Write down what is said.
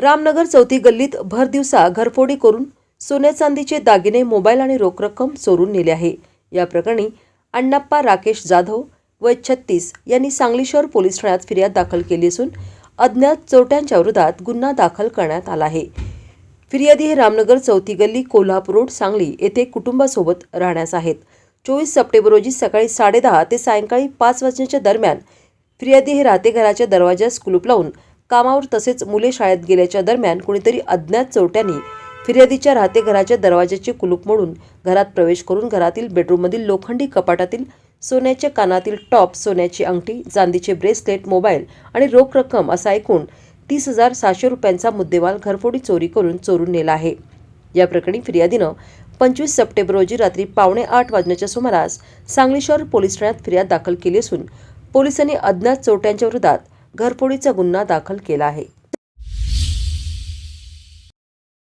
रामनगर चौथी गल्लीत भर दिवसा घरफोडी करून सोन्या चांदीचे दागिने मोबाईल आणि रोख रक्कम चोरून नेले आहे. या प्रकरणी अण्णाप्पा राकेश जाधव वय छत्तीस यांनी सांगली शहर पोलीस ठाण्यात फिर्याद दाखल केली असून अज्ञात चोरट्यांच्या विरोधात गुन्हा दाखल करण्यात आला आहे. फिर्यादी हे रामनगर चौथी गल्ली कोल्हापूर रोड सांगली येथे कुटुंबासोबत राहण्यास आहेत. चोवीस सप्टेंबर रोजी सकाळी साडेदहा ते सायंकाळी पाच वाजण्याच्या दरम्यान फिर्यादी हे राहते घराच्या दरवाजास कुलूप लावून कामावर तसेच मुले शाळेत गेल्याच्या दरम्यान कुणीतरी अज्ञात चोरट्यांनी फिर्यादीच्या राहते घराच्या दरवाजाचे कुलूप मोडून घरात प्रवेश करून घरातील बेडरूममधील लोखंडी कपाटातील सोन्याच्या कानातील टॉप सोन्याची अंगठी चांदीचे ब्रेसलेट मोबाईल आणि रोख रक्कम असा एकूण तीस हजार सहाशे रुपयांचा मुद्देमाल घरफोडी चोरी करून चोरून नेला आहे. या प्रकरणी फिर्यादीनं पंचवीस सप्टेंबर रोजी रात्री पावणे आठ वाजण्याच्या सुमारास सांगली शहर पोलीस ठाण्यात फिर्याद दाखल केली असून पोलिसांनी अज्ञात चोरट्यांच्या विरोधात घरफोडीचा गुन्हा दाखल केला आहे.